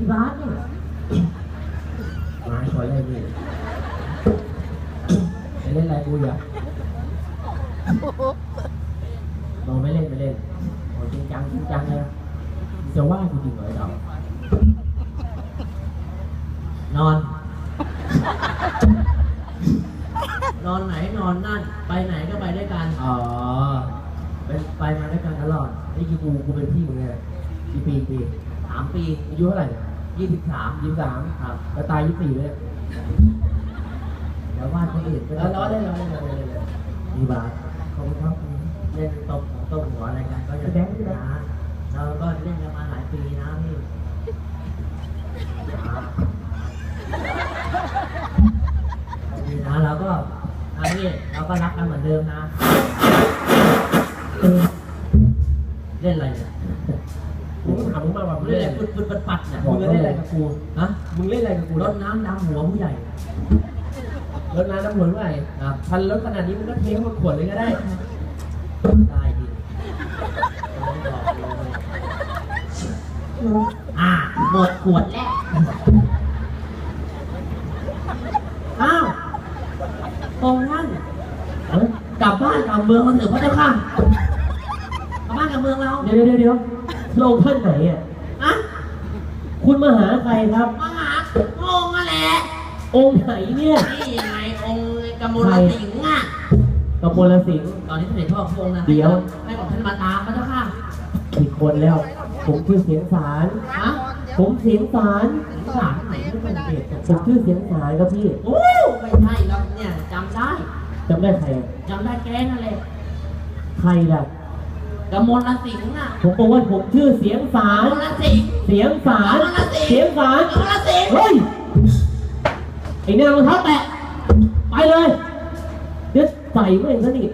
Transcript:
พี่บาสเนี่ยมาขอเล่นนี่จะเล่นอะไรกูอย่าเราไม่เล่นไม่เล่นโอ้จริงจังจริงจังเลยจะว่าจริงๆเหรอไอ้เรานอน นอนไหนนอนนั่น ไปไหนก็ไปด้วยกัน อ๋อ ไปไปมาด้วยกันตลอด นี่คือกูกูเป็นพี่มึงไงกี่ปีปีสามปีอายุเท่าไหร่ ยี่สิบสามยี่สิบสามครับจะตายยี่สิบสี่เลยเดี๋ยวว่าคนอื่นก็แล้วร้อยได้ร้อยได้ร้อยได้เลยมีบาทขอบคุณครับเล่นตบตบหัวอะไรกันก็จะแบงค์ด้วยนะนะเราก็เล่นกันมาหลายปีนะพี่ดีนะเราก็อันนี้เราก็รักกันเหมือนเดิมนะเออเล่นอะไรเนี่ย กูถามมึงมาว่ามึงเล่เล่นนอะอะไรไรปุดปุดปัดปัดเนี่ยมึงเล่นอะไรกับกูฮะมึงเล่นอะไรกับกูรรดถน้ำดำหัวผู้ใหญ่รถน้ำน้ำหัวเมื่อไหร่ครับพันรถขนาดนี้มึงก็เทมาขวดเลยก็ได้ ได้ดีอ่าหมดขวดแล้วอ้าวองค์ท่านเอ้ยกลับบ้านกลับเมืองมาเถอะพระเจ้าค่ะกลับบ้านกลับเมืองเรา เดี๋ยวเดี๋ยวเดี๋ยว พระองค์ท่านไหนอะ อะคุณมาหาใครครับ มาหาโงงนั่นแหละองค์ไหนเนี่ย นี่ยังไงองค์กำมลสิงห์อะกบลสิงห์ ตอนนี้เสด็จพ่อพระองค์นะเดี๋ยว ให้บอกท่านมาตามพระเจ้าค่ะผิดคนแล้ว ผมชื่อเสียงสาร ฮะผมเสียงสารสงสารไหนไม่เป็นเด็กผมชื่อเสียงสารครับพี่โอ้ไม่ใช่แล้วเนี่ยจำได้จำได้ใครอะจำได้แกนั่นแหละ ใครล่ะ กำมลสิงห์อะผมบอกว่าผมชื่อเสียงสารกำมลสิงห์ เสียงสารกำมลสิงห์ เสียงสารกำมลสิงห์เฮ้ยไอ้เนี่ยรองเท้าแตะไปเลยเดี๋ยวใส่ไม่เห็นซะนี่